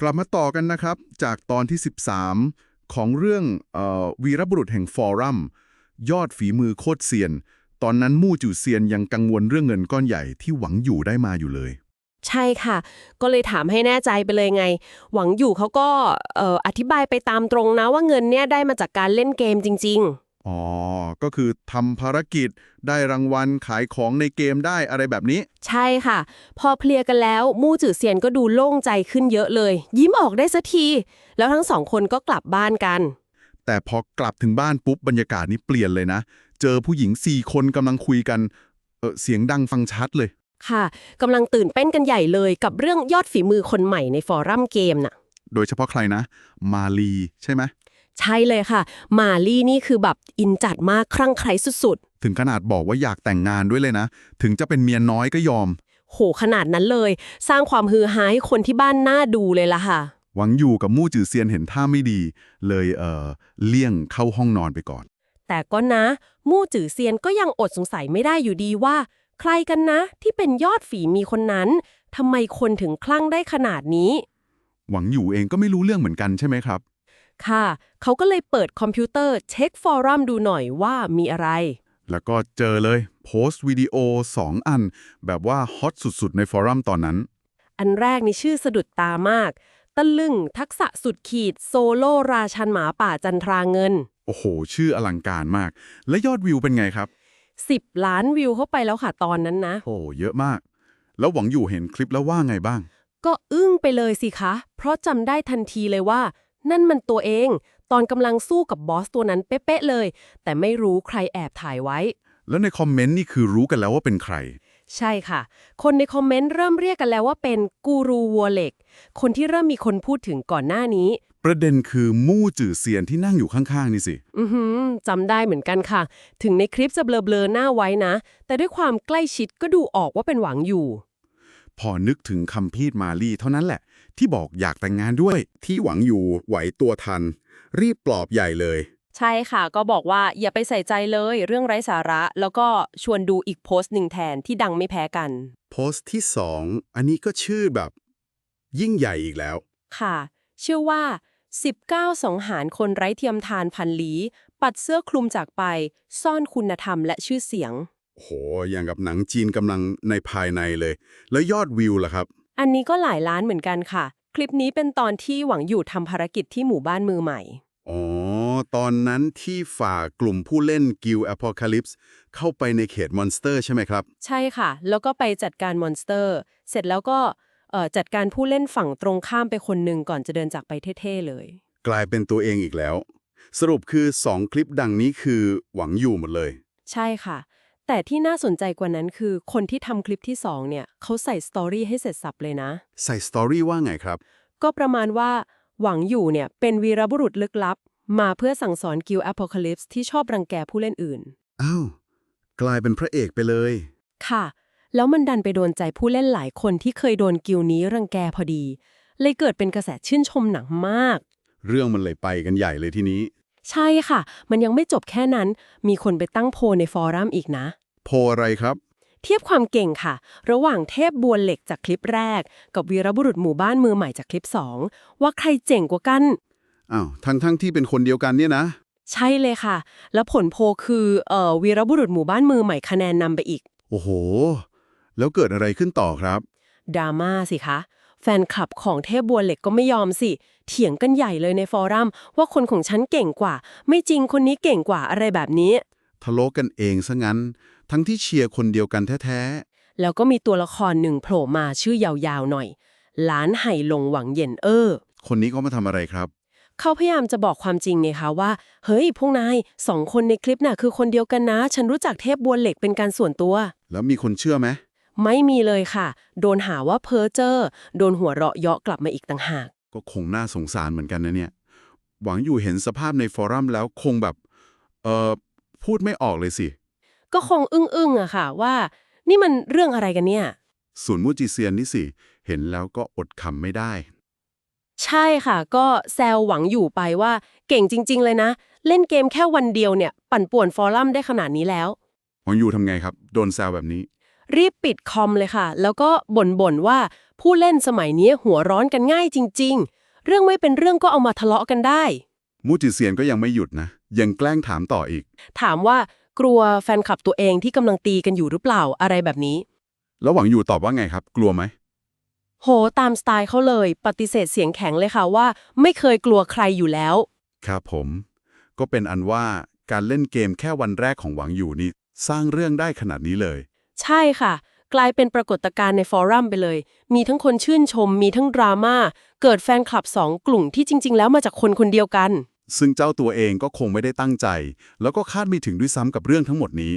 กลับมาต่อกันนะครับ จากตอนที่ 13 ของเรื่องออวีรบุรุษแห่งฟอรัม ยอดฝีมือโคตรเซียน ตอนนั้นมู่จู่เซียนยังกังวลเรื่องเงินก้อนใหญ่ที่หวังอยู่ได้มาอยู่เลย ใช่ค่ะ ก็เลยถามให้แน่ใจไปเลยไง หวังอยู่เขาก็อออธิบายไปตามตรงนะว่าเงินเนี่ยได้มาจากการเล่นเกมจริง อ๋อ ก็คือทำภารกิจได้รางวัลขายของในเกมได้อะไรแบบนี้ๆใช่ค่ะ พอเพลียกันแล้ว มู่จือเซียนก็ดูโล่งใจขึ้นเยอะเลย ยิ้มออกได้สักที แล้วทั้งสองคนก็กลับบ้านกัน แต่พอกลับถึงบ้านปุ๊บบรรยากาศนี้เปลี่ยนเลยนะ เจอผู้หญิงสี่คนกำลังคุยกันเออเสียงดังฟังชัดเลย ค่ะกำลังตื่นเต้นกันใหญ่เลยกับเรื่องยอดฝีมือคนใหม่ในฟอรัมเกมน่ะ โดยเฉพาะใครนะ มาลีใช่ไหม ใช่เลยค่ะ มาลี่นี่คือแบบอินจัดมากครั่งไคล้สุดถึงขนาดบอกว่าอยากแต่งงานด้วยเลยนะ ถึงจะเป็นเมียน้อยก็ยอม ๆ โหขนาดนั้นเลย สร้างความฮือฮาให้คนที่บ้านน่าดูเลยล่ะค่ะ หวังอยู่กับมู่จือเซียนเห็นท่าไม่ดี เลยเออเลี่ยงเข้าห้องนอนไปก่อน แต่ก็นะ มู่จือเซียนก็ยังอดสงสัยไม่ได้อยู่ดีว่า ใครกันนะ ที่เป็นยอดฝีมีคนนั้นทำไมคนถึงคลั่งได้ขนาดนี้ หวังอยู่เองก็ไม่รู้เรื่องเหมือนกันใช่ไหมครับ ค่ะ เขาก็เลยเปิดคอมพิวเตอร์เช็คฟอรัมดูหน่อยว่ามีอะไร แล้วก็เจอเลยโพสต์วิดีโอ 2 อัน แบบว่าฮอตสุดๆ ในฟอรัมตอนนั้น อันแรกนี่ชื่อสะดุดตามาก ตะลึงทักษะสุดขีดโซโล่ราชันหมาป่าจันทราเงิน โอ้โห ชื่ออลังการมาก และยอดวิวเป็นไงครับ 10 ล้านวิวเข้าไปแล้วค่ะตอนนั้นนะ โอ้เยอะมาก แล้วหวังอยู่เห็นคลิปแล้วว่าไงบ้าง ก็อึ้งไปเลยสิคะ เพราะจำได้ทันทีเลยว่า นั่นมันตัวเอง ตอนกำลังสู้กับบอสตัวนั้นเป๊ะๆเลย แต่ไม่รู้ใครแอบถ่ายไว้ แล้วในคอมเมนต์นี่คือรู้กันแล้วว่าเป็นใคร ใช่ค่ะ คนในคอมเมนต์เริ่มเรียกกันแล้วว่าเป็นกูรูวัวเหล็ก คนที่เริ่มมีคนพูดถึงก่อนหน้านี้ ประเด็นคือมู่จือเซียนที่นั่งอยู่ข้างๆนี่สิ อือหือจำได้เหมือนกันค่ะ ถึงในคลิปจะเบลอๆหน้าไว้นะ แต่ด้วยความใกล้ชิดก็ดูออกว่าเป็นหวังอยู่ พอนึกถึงคำพีดมาลีเท่านั้นแหละ ที่บอกอยากแต่งงานด้วยที่หวังอยู่ไหวตัวทัน รีบปลอบใหญ่เลย ใช่ค่ะ ก็บอกว่าอย่าไปใส่ใจเลยเรื่องไร้สาระ แล้วก็ชวนดูอีกโพสต์หนึ่งแทนที่ดังไม่แพ้กัน โพสต์ที่สองอันนี้ก็ชื่อแบบ ยิ่งใหญ่อีกแล้ว ค่ะ ชื่อว่า 19 สองหารคนไร้เทียมทานพันลีปัดเสื้อคลุมจากไป ซ่อนคุณธรรมและชื่อเสียง โหอย่างกับหนังจีนกำลังในภายในเลย แล้วยอดวิวล่ะครับ อันนี้ก็หลายล้านเหมือนกันค่ะ คลิปนี้เป็นตอนที่หวังอยู่ทำภารกิจที่หมู่บ้านมือใหม่ อ๋อ ตอนนั้นที่ฝ่ากลุ่มผู้เล่นกิล a อ o c a l y p s e เข้าไปในเขตมอนสเตอร์ใช่ไหมครับ ใช่ค่ะ แล้วก็ไปจัดการมอนสเตอร์ เสร็จแล้วก็เอ่อจัดการผู้เล่นฝั่งตรงข้ามไปคนหนึ่งก่อนจะเดินจากไปเท่ๆเลย กลายเป็นตัวเองอีกแล้ว สรุปคือ 2 คลิปดังนี้คือหวังอยู่หมดเลย ใช่ค่ะ แต่ที่น่าสนใจกว่านั้นคือ คนที่ทำคลิปที่2เนี่ยเขาใส่สตอรี่ให้เสร็จสับเลยนะ ใส่สตอรี่ว่าไงครับ ก็ประมาณว่า หวังอยู่เนี่ยเป็นวีรบุรุษลึกลับ มาเพื่อสั่งสอนกิล a อ o c a l y p s e ที่ชอบรังแกผู้เล่นอื่น อ้าว กลายเป็นพระเอกไปเลย ค่ะ แล้วมันดันไปโดนใจผู้เล่นหลายคนที่เคยโดนกิลนี้รังแกพอดี เลยเกิดเป็นกระแสชื่นชมหนังมาก เรื่องมันเลยไปกันใหญ่เลยทีนี้ ใช่ค่ะ มันยังไม่จบแค่นั้น มีคนไปตั้งโพลในฟอรัมอีกนะ โพลอะไรครับ เทียบความเก่งค่ะ ระหว่างเทพบัวเหล็กจากคลิปแรก กับวีรบุรุษหมู่บ้านมือใหม่จากคลิป 2 ว่าใครเจ๋งกว่ากัน อ้าวทั้งทั้งที่เป็นคนเดียวกันเนี่ยนะ ใช่เลยค่ะ แล้วผลโพลคือเอ่อวีรบุรุษหมู่บ้านมือใหม่คะแนนนำไปอีก โอ้โห แล้วเกิดอะไรขึ้นต่อครับ ดราม่าสิคะ แฟนคลับของเทพบัวเหล็กก็ไม่ยอมสิ เถียงกันใหญ่เลยในฟอรัมว่าคนของฉันเก่งกว่า ไม่จริงคนนี้เก่งกว่าอะไรแบบนี้ ทะเลาะกันเองซะงั้น ทั้งที่เชียร์คนเดียวกันแท้แล้วก็มีตัวละครหนึ่งโผล่มาชื่อยาวๆหน่อยหลานไห่หลงหวังเหย็นเออๆคนนี้เขามาทำอะไรครับ เขาพยายามจะบอกความจริงไงคะว่า เฮ้ย พวกนายสองคนในคลิปน่ะคือคนเดียวกันนะ ฉันรู้จักเทพบัวเหล็กเป็นการส่วนตัว แล้วมีคนเชื่อไหมไม่มีเลยค่ะ โดนหาว่าเพ้อเจ้อโดนหัวเราะเยาะกลับมาอีกต่างหาก ก็คงน่าสงสารเหมือนกันนะเนี่ย หวังอยู่เห็นสภาพในฟอรัมแล้วคงแบบ เอ่อพูดไม่ออกเลยสิ ก็คงอึ้งๆอะค่ะ ว่า นี่มันเรื่องอะไรกันเนี่ย ส่วนมูจิเซียนนี่สิ เห็นแล้วก็อดคำไม่ได้ ใช่ค่ะ ก็แซวหวังอยู่ไปว่า เก่งจริง ๆ เลยนะ เล่นเกมแค่วันเดียวเนี่ย ปั่นป่วนฟอรัมได้ขนาดนี้แล้ว หวังอยู่ทำไงครับ โดนแซวแบบนี้ รีบปิดคอมเลยค่ะ แล้วก็บ่นๆว่าผู้เล่นสมัยนี้หัวร้อนกันง่ายจริง ๆ เรื่องไม่เป็นเรื่องก็เอามาทะเลาะกันได้ มูจิเซียนก็ยังไม่หยุดนะ ยังแกล้งถามต่ออีก ถามว่ากลัวแฟนคลับตัวเองที่กำลังตีกันอยู่หรือเปล่าอะไรแบบนี้ แล้วหวังอยู่ตอบว่าไงครับ กลัวไหม โหตามสไตล์เขาเลย ปฏิเสธเสียงแข็งเลยค่ะว่า ไม่เคยกลัวใครอยู่แล้ว ครับผม ก็เป็นอันว่าการเล่นเกมแค่วันแรกของหวังอยู่นี่สร้างเรื่องได้ขนาดนี้เลย ใช่ค่ะ กลายเป็นปรากฏการณ์ในฟอรัมไปเลย มีทั้งคนชื่นชม มีทั้งดราม่า เกิดแฟนคลับสองกลุ่มที่จริง ๆ แล้วมาจากคนคนเดียวกัน ซึ่งเจ้าตัวเองก็คงไม่ได้ตั้งใจ แล้วก็คาดไม่ถึงด้วยซ้ำกับเรื่องทั้งหมดนี้